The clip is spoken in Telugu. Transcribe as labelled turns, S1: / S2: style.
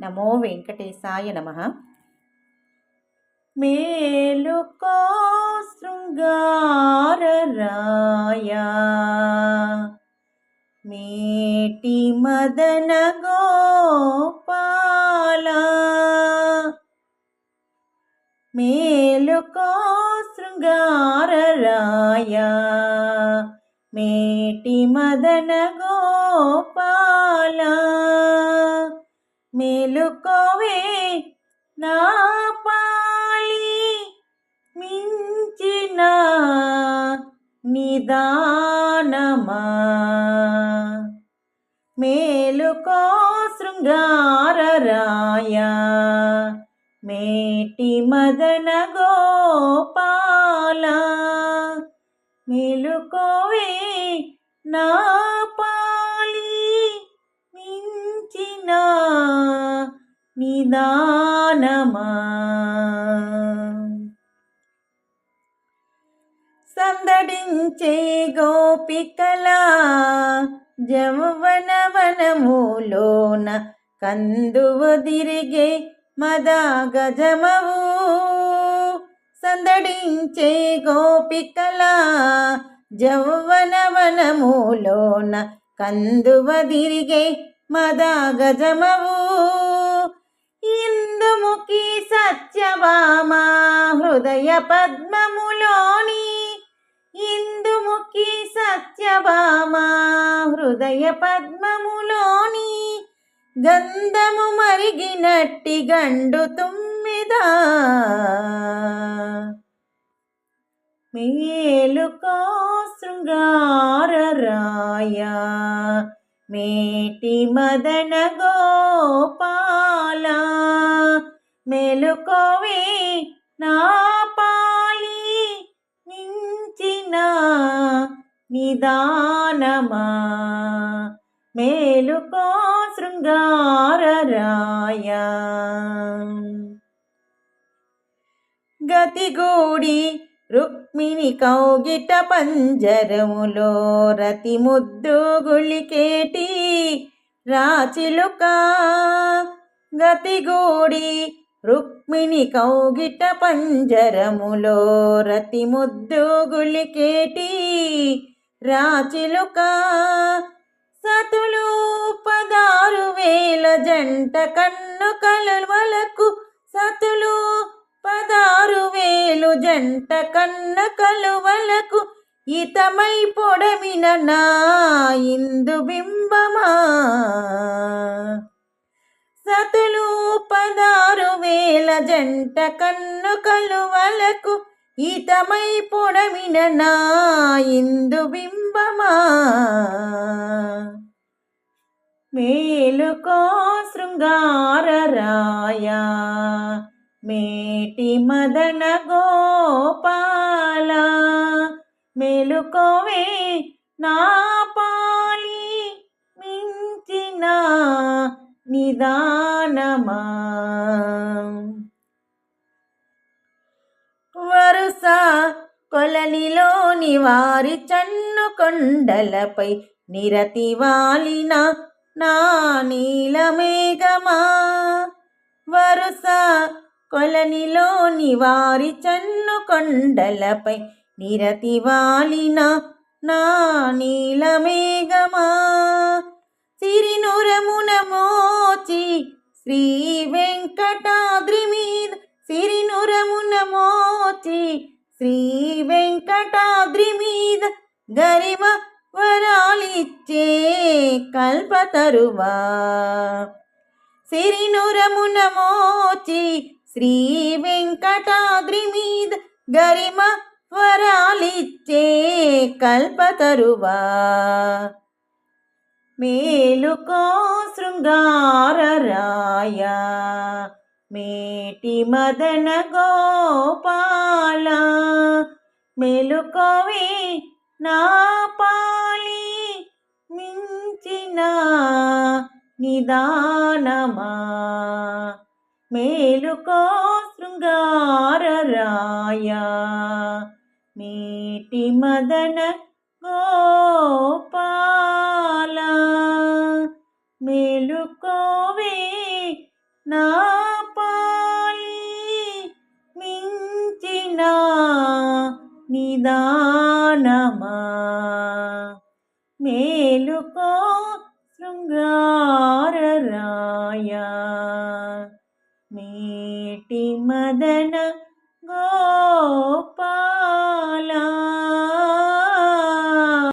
S1: నమో వెంకటేశాయ నమ. మేలుకో శృంగారరాయ మేటి మదన గోపాల. మేలుకో శృంగారరాయ మేటి మదన గోపాలా. మేలుకోవే నా పాలి మించిన నిదానమా? మేలుకో శృంగారరాయ మేటి మదన గోపాల మేలుకోవే నా నిదానమా? సందడించే గోపికల జమవన వనములోన కందువ తిరిగే మదా గజమవు సందడించే గోపికల జవనవనములోన కందువ తిరిగే మదా గజమవు హృదయ పద్మములోని ఇందుముఖి సత్యభామ. హృదయ పద్మములోని గంధము మరిగినట్టి గండు తుమ్మిదా. మేలుకో శృంగారరాయ మేటి మదన గోపాల. మేలుకోవే నా పాలి మించిన నిదానమా? మేలుకో శృంగారరాయ. గతిగూడి రుక్మిణి కౌగిట పంజరములో రతి ముద్దు గుళికేటి రాచిలుక. గతిగూడి రుక్మిణి కౌగిట పంజరములో రతి ముద్దు గుళికేటి రాచిలుక. సతులు పదారు వేల జంట కన్ను కలువలకు సతులు పదారు వేలు జంట కన్న కలువలకు ఇతమై పొడమిన నా ఇందు బింబమా. సతులు పదారు వేలు జంట కన్ను కలువలకు ఈతమై పొడమిన నా ఇందు బింబమా? మేలుకో శృంగార రాయా మేటి మదన గోపాల మేలుకోవే నా పాలి మించిన నిదానమా? వరుస కొలనిలోని వారి చన్ను కొండలపై నిరతి వాలిన నా నీలమేఘమా వరుస కొలనిలోని వారి చన్ను కొండలపై నిరతి వాలిన నా నీలమేఘమా సిరినురమున మోచి శ్రీ వెంకటాద్రి మీద సిరినురమున మోచి శ్రీ వెంకటాద్రి మీద గరిమ వరాలిచ్చే కల్పతరువా సిరినురమున మోచి శ్రీ వెంకటాద్రి మీద గరిమ వరాలిచ్చే కల్పతరువా మేలుకో శృంగార రాయా మేటి మదన గోపాల మేలుకోవే నా పాలి మించిన నిదానమా? మేలుకో శృంగారరాయ మేటి మదన గోపాల మేలు నిదానమా? మేలుకో శృంగారరాయ. మేటి మదన గోపాల